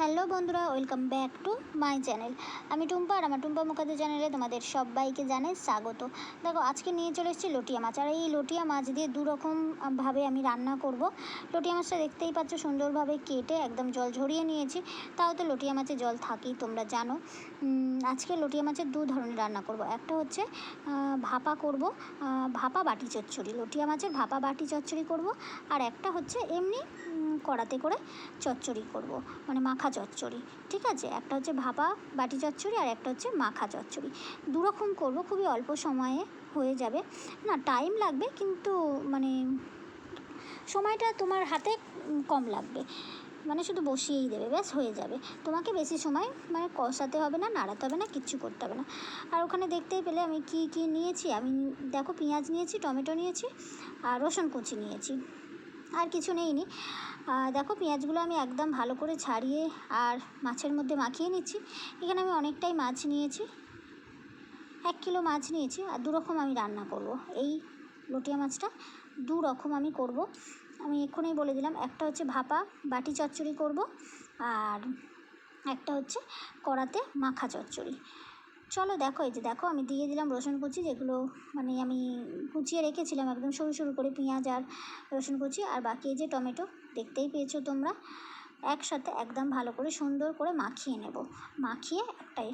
Hello বন্ধুরা, welcome back to my channel. আমি টুম্পা আর আমার টুম্পা মুখার্জি চ্যানেলে তোমাদের সবাইকে জানাই স্বাগত। দেখো, আজকে নিয়ে চলে এসেছি লটিয়া মাছ। আর এই লটিয়া মাছ দিয়ে দু রকম আমি রান্না করব। লটিয়া মাছটা দেখতেই পাচ্ছ, সুন্দরভাবে কেটে একদম জল ঝরিয়ে নিয়েছি। তাও তো লটিয়া মাছে জল থাকেই, তোমরা জানো। আজকে লটিয়া মাছের দু ধরনের রান্না করব। একটা হচ্ছে ভাপা করব ভাপা বাটি চচ্চড়ি। লটিয়া মাছের ভাপা বাটি চচ্চড়ি করব। আর একটা হচ্ছে, এমনি কড়াতে করে চচ্চড়ি করব। মানে মাখা চচ্চড়ি, ঠিক আছে? একটা হচ্ছে ভাপা বাটি চচ্চড়ি আর একটা হচ্ছে মাখা চচ্চড়ি। দু রকম করব, খুবই অল্প সময়ে হয়ে যাবে। না টাইম লাগবে কিন্তু মানে সময়টা তোমার হাতে কম লাগবে। মানে শুধু বসিয়েই দেবে, ব্যাস হয়ে যাবে। তোমাকে বেশি সময় মানে কষাতে হবে না, নাড়াতে হবে না, কিচ্ছু করতে হবে না। আর ওখানে দেখতেই পেলে আমি কি কি নিয়েছি? আমি দেখো পেঁয়াজ নিয়েছি, টমেটো নিয়েছি আর রসুন কুচি নিয়েছি। আর কিছু নেইনি। আহ, দেখো পেঁয়াজগুলো আমি একদম ভালো করে ছাড়িয়ে আর মাছের মধ্যে মাখিয়ে নিচ্ছি। এখানে আমি অনেকটাই মাছ নিয়েছি। এক কিলো মাছ নিয়েছি আর দু রকম আমি রান্না করব। এই লটিয়া মাছটা দু রকম আমি করব। আমি এক্ষুনি বলে দিলাম একটা হচ্ছে ভাপা বাটি চচ্চড়ি করব আর একটা হচ্ছে কড়াতে মাখা চচ্চড়ি। চলো দেখো, এই যে দেখো, আমি দিয়ে দিলাম রসুন কুচি, যেগুলো মানে আমি কুচিয়ে রেখেছিলাম একদম সরু সরু করে পেঁয়াজ আর রসুন কুচি, আর বাকি এই যে টমেটো, দেখতেই পেয়েছ তোমরা। একসাথে একদম ভালো করে সুন্দর করে মাখিয়ে নেব। মাখিয়ে একটাই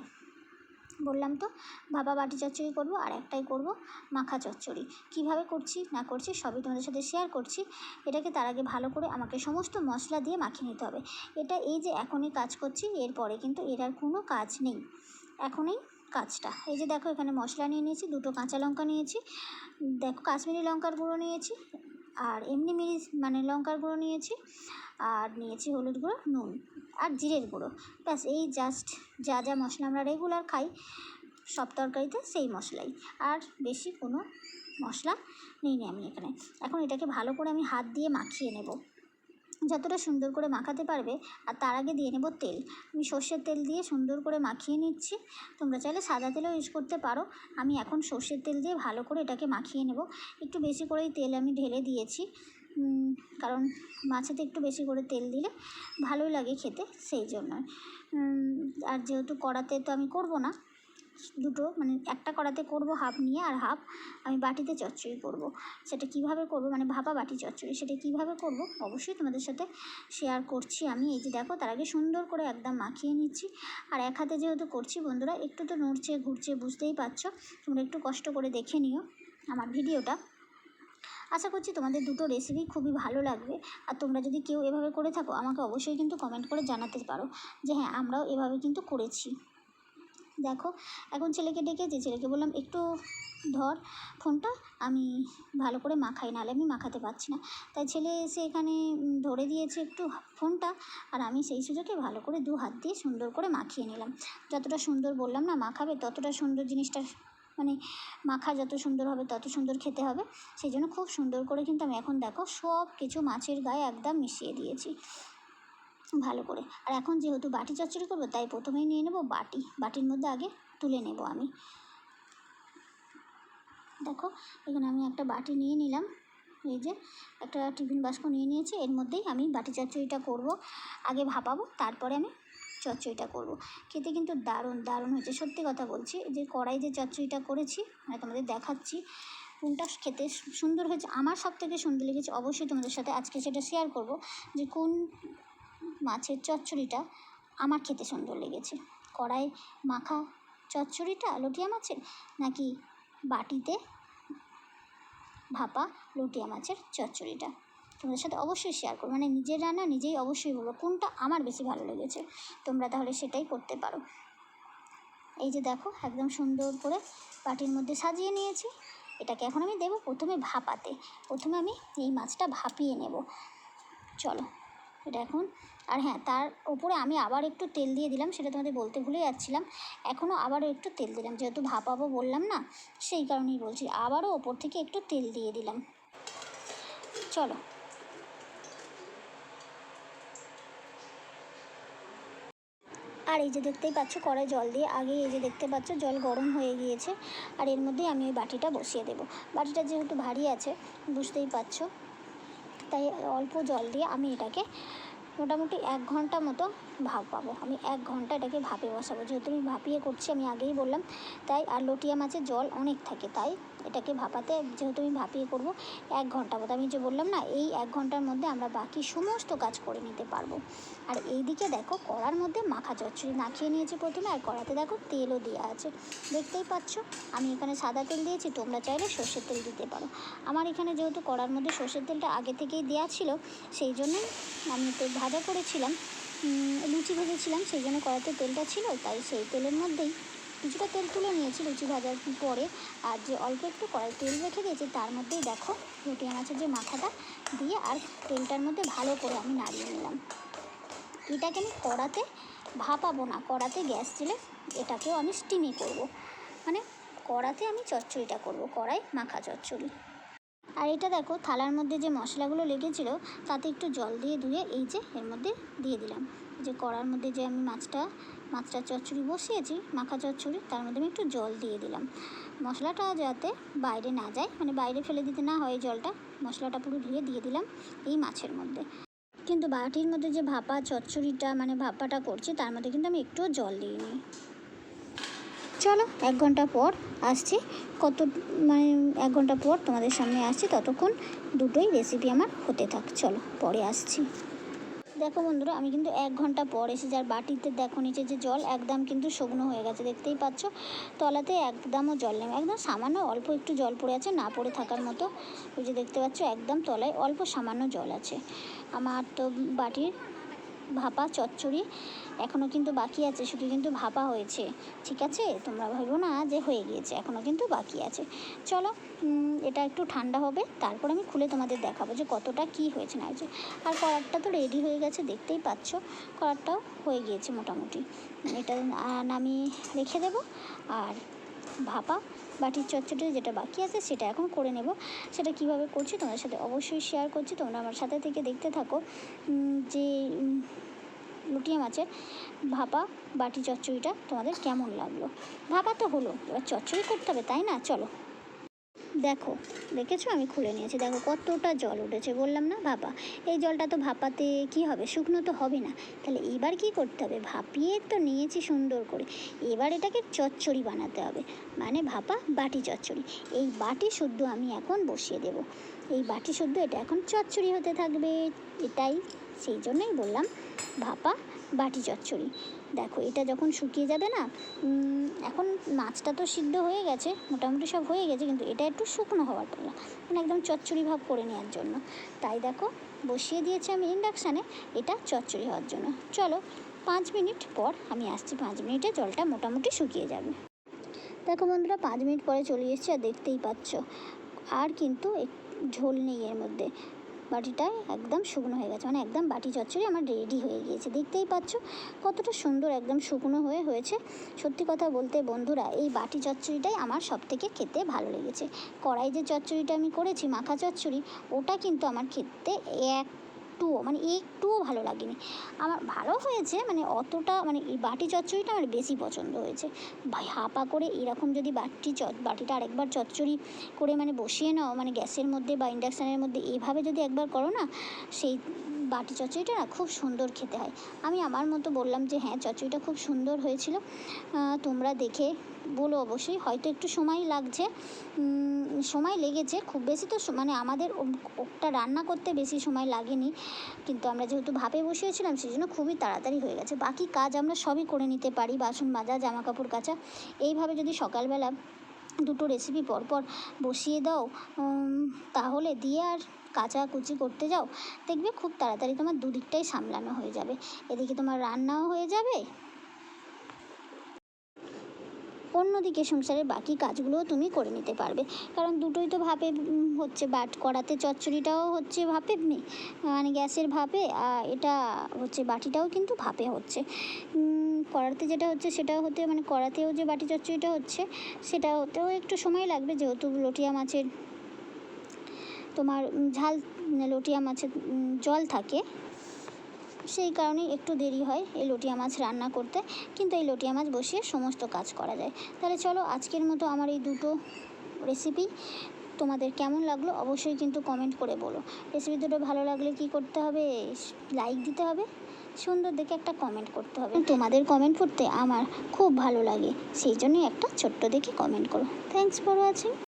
বললাম তো, ভাপা বাটি চচ্চড়ি করব আর একটাই করব মাখা চচ্চড়ি। কীভাবে করছি, না করছি, সবই তোমাদের সাথে শেয়ার করছি। এটাকে তার আগে ভালো করে আমাকে সমস্ত মশলা দিয়ে মাখিয়ে নিতে হবে। এটা এই যে এখনই কাজ করছি, এরপরে কিন্তু এর আর কোনো কাজ নেই। এখনই কাজটা এই যে দেখো এখানে মশলা নিয়ে নিয়েছি, দুটো কাঁচা লঙ্কা নিয়েছি, দেখো কাশ্মীরি লঙ্কার গুঁড়ো নিয়েছি, আর এমনি মিরিচ মানে লঙ্কার গুঁড়ো নিয়েছি, আর নিয়েছি হলুদ গুঁড়ো, নুন, আর জিরের গুঁড়ো। ব্যাস, এই জাস্ট যা যা মশলা আমরা রেগুলার খাই, সব তরকারিতে সেই মশলাই। আর বেশি কোনো মশলা নিই আমি এখানে। এখন এটাকে ভালো করে আমি হাত দিয়ে মাখিয়ে নেব। যতটা সুন্দর করে মাখাতে পারবে, আর তার আগে দিয়ে নেব তেল। আমি সর্ষের তেল দিয়ে সুন্দর করে মাখিয়ে নিচ্ছি। তোমরা চাইলে সাদা তেলও ইউজ করতে পারো। আমি এখন সর্ষের তেল দিয়ে ভালো করে এটাকে মাখিয়ে নেব। একটু বেশি করেই তেল আমি ঢেলে দিয়েছি। কারণ মাছেতে একটু বেশি করে তেল দিলে ভালোই লাগে খেতে, সেই জন্য আর যেহেতু কড়াতে তো আমি করব না দুটো মানে একটা কড়াতে করব হাফ নিয়ে আর হাফ আমি বাটিতে চচ্চড়ি করব। সেটা কীভাবে করব? মানে ভাপা বাটি চচ্চড়ি, সেটা কীভাবে করব? অবশ্যই তোমাদের সাথে শেয়ার করছি আমি। এই যে দেখো, তার আগে সুন্দর করে একদম মাখিয়ে নিচ্ছি। আর এক হাতে যেহেতু করছি, বন্ধুরা, একটু তো নড়ছে, ঘুরছে, বুঝতেই পারছ। তোমরা একটু কষ্ট করে দেখে নিও আমার ভিডিওটা। আশা করছি তোমাদের দুটো রেসিপি খুবই ভালো লাগবে। আর তোমরা যদি কেউ এভাবে করে থাকো, আমাকে অবশ্যই কিন্তু কমেন্ট করে জানাতে পারো যে হ্যাঁ আমরাও এভাবে কিন্তু করেছি। দেখো, এখন ছেলেকে ডেকেছি ছেলেকে বললাম, একটু ধর ফোনটা, আমি ভালো করে মাখাই, নাহলে আমি মাখাতে পারছি না। তাই ছেলে এসে এখানে ধরে দিয়েছে একটু ফোনটা, আর আমি সেই সুযোগে ভালো করে দু হাত দিয়ে সুন্দর করে মাখিয়ে নিলাম। যতটা সুন্দর বললাম না, মাখাবে, ততটা সুন্দর জিনিসটা মানে মাখা যত সুন্দর হবে, তত সুন্দর খেতে হবে। সেই জন্য খুব সুন্দর করে কিন্তু আমি এখন দেখো সব কিছু মাছের গায়ে একদম মিশিয়ে দিয়েছি। ভালো করে। আর এখন যেহেতু বাটি চচ্চড়ি করব, তাই প্রথমেই নিয়ে নেব বাটি। বাটির মধ্যে আগে তুলে নেব আমি। দেখো, এখানে আমি একটা বাটি নিয়ে নিলাম। এই যে, একটা টিফিন বাস্ক নিয়ে নিয়েছি। এর মধ্যেই আমি বাটি চচ্চড়িটা করব। আগে ভাপাবো, তারপরে আমি চচ্চড়িটা করব। খেতে কিন্তু দারুণ দারুণ হয়েছে। সত্যি কথা বলছি যে কড়াই যে চচ্চড়িটা করেছি মানে তোমাদের দেখাচ্ছি। কোনটা খেতে সুন্দর হয়েছে। আমার সব থেকে সুন্দর লেগেছে, অবশ্যই তোমাদের সাথে আজকে সেটা শেয়ার করব যে কোন মাছের চচ্চড়িটা আমার খেতে সুন্দর লেগেছে। কড়াই মাখা চচ্চড়িটা লটিয়া মাছের নাকি বাটিতে ভাপা লটিয়া মাছের চচ্চড়িটা? তোমাদের সাথে অবশ্যই শেয়ার করব। মানে নিজের রান্না নিজেই অবশ্যই বলব কোনটা আমার বেশি ভালো লেগেছে। তোমরা তাহলে সেটাই করতে পারো। এই যে দেখো, একদম সুন্দর করে বাটির মধ্যে সাজিয়ে নিয়েছি। এটাকে এখন আমি দেবো প্রথমে ভাপাতে। প্রথমে আমি এই মাছটা ভাপিয়ে নেব। চলো। এটা এখন। আর হ্যাঁ তার উপরে আমি আবার একটু তেল দিয়ে দিলাম, সেটা তোমাদের বলতে ভুলে যাচ্ছিলাম। এখনও আবারও একটু তেল দিলাম, যেহেতু ভাপাবো বললাম না, সেই কারণেই বলছি, আবারও ওপর থেকে একটু তেল দিয়ে দিলাম। চলো। আর এই যে দেখতেই পাচ্ছ, কড়াই জল দিয়ে, আগে এই যে দেখতে পাচ্ছ, জল গরম হয়ে গিয়েছে, আর এর মধ্যেই আমি ওই বাটিটা বসিয়ে দেবো। বাটিটা যেহেতু ভারী আছে, বুঝতেই পারছ। তাই অল্প জল দিয়ে আমি এটাকে মোটামুটি এক ঘণ্টা মতো ভাপাবো আমি এক ঘণ্টা এটাকে ভাপে বসাবো। যেহেতু আমি ভাপিয়ে করছি, আমি আগেই বললাম। তাই আর লটিয়া মাছের জল অনেক থাকে, তাই এটাকে ভাপাতে যেহেতু আমি ভাপিয়ে করব, এক ঘণ্টা মতো। আমি যে বললাম না, এই এক ঘণ্টার মধ্যে আমরা বাকি সমস্ত কাজ করে নিতে পারব। আর এই দিকে দেখো, কড়ার মধ্যে মাখা চচ্চড়ি মাখিয়ে নিয়েছি প্রথমে, আর কড়াতে দেখো তেলও দেওয়া আছে। দেখতেই পাচ্ছ, আমি এখানে সাদা তেল দিয়েছি, তোমরা চাইলে সর্ষের তেল দিতে পারো। আমার এখানে যেহেতু কড়ার মধ্যে সর্ষের তেলটা আগে থেকেই দেওয়া ছিল, সেই জন্যই আমি তো ভাজা করেছিলাম। লুচি ভেজেছিলাম, সেই জন্য কড়াতে তেলটা ছিল, তাই সেই তেলের মধ্যেই কিছুটা তেল তুলে নিয়েছি লুচি ভাজার পরে। আর যে অল্প একটু কড়াই তেল রেখে দিয়েছি, তার মধ্যেই দেখো রুটি মাছের যে মাথাটা দিয়ে আর তেলটার মধ্যে ভালো করে আমি নাড়িয়ে নিলাম। এটাকে আমি কড়াতে ভাপাবো না, কড়াতে গ্যাস দিলে এটাকেও আমি স্টিমই করব। মানে কড়াতে আমি চচ্চড়িটা করব, কড়াই মাখা চচ্চড়ি। আর এটা দেখো, থালার মধ্যে যে মশলাগুলো লেগেছিল, তাতে একটু জল দিয়ে ধুয়ে এই যে এর মধ্যে দিয়ে দিলাম। যে কড়ার মধ্যে যে আমি মাছটা মাছটা চচ্চড়ি বসিয়েছি, মাখা চচ্চড়ি, তার মধ্যে আমি একটু জল দিয়ে দিলাম। মশলাটা যাতে বাইরে না যায় মানে বাইরে ফেলে দিতে না হয় জলটা, মশলাটা পুরো ধুয়ে দিয়ে দিলাম এই মাছের মধ্যে। কিন্তু বাটির মধ্যে যে ভাপা চচ্চড়িটা মানে ভাপাটা করছি, তার মধ্যে কিন্তু আমি একটুও জল দিইনি। চলো, এক ঘণ্টা পর আসছি। কত মানে এক ঘণ্টা পর তোমাদের সামনে আসছি, ততক্ষণ দুটোই রেসিপি আমার হতে থাক। চলো, পরে আসছি। দেখো বন্ধুরা, আমি কিন্তু এক ঘণ্টা পর এসে যার বাটিতে দেখো নিচে যে জল একদম কিন্তু শুকনো হয়ে গেছে, দেখতেই পাচ্ছ? তলাতে একদমও জল নেই, একদম সামান্য অল্প একটু জল পড়ে আছে, না পড়ে থাকার মতো। ওই যে দেখতে পাচ্ছ, একদম তলায় অল্প সামান্য জল আছে। আমার তো বাটির ভাপা, চচ্চড়ি এখনও কিন্তু বাকি আছে, শুধু কিন্তু ভাপা হয়েছে। ঠিক আছে? তোমরা ভাবো না যে হয়ে গিয়েছে এখনও কিন্তু বাকি আছে। চলো এটা একটু ঠান্ডা হবে, তারপর আমি খুলে তোমাদের দেখাবো যে কতটা কি হয়েছে না হয়েছে। আর কড়ারটা তো রেডি হয়ে গেছে, দেখতেই পাচ্ছ। কড়ারটাও হয়ে গিয়েছে মোটামুটি। এটা নামিয়ে রেখে দেবো। আর ভাপা বাটির চচ্চড়ি যেটা বাকি আছে সেটা এখন করে নেব। সেটা কীভাবে করছি তোমাদের সাথে অবশ্যই শেয়ার করছি। তোমরা আমার সাথে থেকে দেখতে থাকো। যে লুটিয়া মাছের ভাপা, বাটি চচ্চড়িটা তোমাদের কেমন লাগল? ভাপা তো হলো। এবার চচ্চড়ি করতে হবে, তাই না? চলো। দেখো, দেখেছ? আমি খুলে নিয়েছি। দেখো, কতটা জল উঠেছে, বললাম না? ভাপা। এই জলটা তো ভাপাতে কি হবে? শুকনো তো হবে না। তাহলে এবার কি করতে হবে? ভাপিয়ে তো নিয়েছি সুন্দর করে। এবার এটাকে চচ্চড়ি বানাতে হবে। মানে ভাপা, বাটি চচ্চড়ি। এই বাটি শুদ্ধ আমি এখন বসিয়ে দেব। এই বাটি শুদ্ধ, এটা এখন চচ্চড়ি হতে থাকবে। এটাই, সেই জন্যই বললাম ভাপা, বাটি চচ্চড়ি। দেখো, এটা যখন শুকিয়ে যাবে না এখন মাছটা তো সিদ্ধ হয়ে গেছে, মোটামুটি সব হয়ে গেছে, কিন্তু এটা একটু শুকনো হওয়ার পালা। মানে একদম চচ্চড়ি ভাব করে নেওয়ার জন্য। তাই দেখো, বসিয়ে দিয়েছি আমি ইন্ডাকশানে এটা চচ্চড়ি হওয়ার জন্য। চলো, পাঁচ মিনিট পর আমি আসছি, পাঁচ মিনিটে জলটা মোটামুটি শুকিয়ে যাবে। দেখো বন্ধুরা, পাঁচ মিনিট পরে চলে এসেছি আর দেখতেই পাচ্ছ, আর কিন্তু ঝোল নেই এর মধ্যে। বাটিটা একদম শুকনো হয়ে গেছে মানে একদম বাটি চচ্চড়ি আমার রেডি হয়ে গিয়েছে। দেখতেই পাচ্ছ কতটা সুন্দর একদম শুকনো হয়ে হয়েছে। সত্যি কথা বলতে বন্ধুরা, এই বাটি চচ্চড়িটাই আমার সব থেকে খেতে ভালো লেগেছে। কড়াই যে চচ্চড়িটা আমি করেছি, মাখা চচ্চড়ি, ওটা কিন্তু আমার খেতে একটুও মানে একটুও ভালো লাগেনি। আমার ভালো হয়েছে মানে অতটা মানে এই বাটি চচ্চড়িটা আমার বেশি পছন্দ হয়েছে। ভাই হাঁপা করে এরকম যদি বাটি চ, বাটিটা আরেকবার চচ্চড়ি করে মানে বসিয়ে নাও মানে গ্যাসের মধ্যে বা ইন্ডাকশানের মধ্যে, এভাবে যদি একবার করো না, সেই বাটি চচ্চড়িটা না খুব সুন্দর খেতে হয়। আমি আমার মতো বললাম যে হ্যাঁ চচ্চড়িটা খুব সুন্দর হয়েছিল। তোমরা দেখে বলো অবশ্যই। হয়তো একটু সময় লাগছে। সময় লেগেছে। খুব বেশি তো মানে আমাদের ওটা রান্না করতে বেশি সময় লাগেনি। কিন্তু আমরা যেহেতু ভাপে বসিয়েছিলাম সেই জন্য খুবই তাড়াতাড়ি হয়ে গেছে। বাকি কাজ আমরা সবই করে নিতে পারি। বাসন মাজা জামা কাপড় কাচা। এইভাবে যদি সকালবেলা দুটো রেসিপি পরপর বসিয়ে দাও তাহলে দিয়ে আর কাচাকুচি করতে যাও। দেখবে খুব তাড়াতাড়ি তোমার দুদিকটাই সামলানো হয়ে যাবে। এদিকে তোমার রান্নাও হয়ে যাবে অন্যদিকে সংসারের বাকি কাজগুলোও তুমি করে নিতে পারবে। কারণ দুটোই তো ভাপে হচ্ছে বাট কড়াতে চচ্চড়িটাও হচ্ছে ভাপে মানে গ্যাসের ভাপে আর এটা হচ্ছে বাটিটাও কিন্তু ভাপে হচ্ছে। কড়াতে যেটা হচ্ছে সেটা হতে মানে কড়াতেও যে বাটি চচ্চড়িটা হচ্ছে সেটা হতেও একটু সময় লাগবে যেহেতু লটিয়া মাছের তোমার ঝাল লটিয়া মাছের জল থাকে। সেই কারণেই একটু দেরি হয় এই লটিয়া মাছ রান্না করতে। কিন্তু এই লটিয়া মাছ বসিয়ে সমস্ত কাজ করা যায়। তাহলে চলো আজকের মতো আমার এই দুটো রেসিপি তোমাদের কেমন লাগল অবশ্যই কিন্তু কমেন্ট করে বলো। রেসিপি দুটো ভালো লাগলে কি করতে হবে? লাইক দিতে হবে। সুন্দর দেখে একটা কমেন্ট করতে হবে। তোমাদের কমেন্ট পড়তে আমার খুব ভালো লাগে। সেই জন্যই একটা ছোট্ট দেখে কমেন্ট করো। Thanks for watching